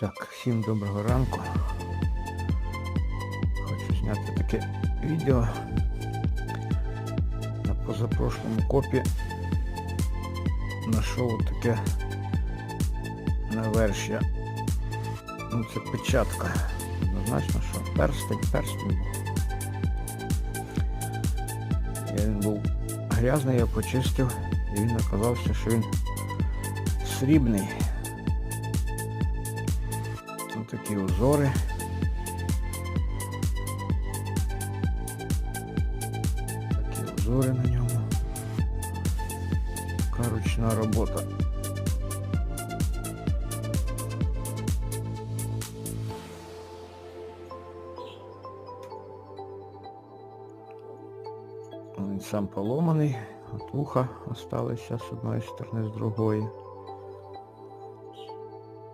Так, всім доброго ранку. Хочу зняти таке відео. На позапрошлому копі знайшов таке навершя. Ну це печатка. Однозначно, що перстень, перстень. Я він був грязний, я почистив і він оказався, що він срібний. Такі узори. Такі узори на ньому. Така ручна робота. Він сам поломаний, от вуха осталися з одної сторони, з другої.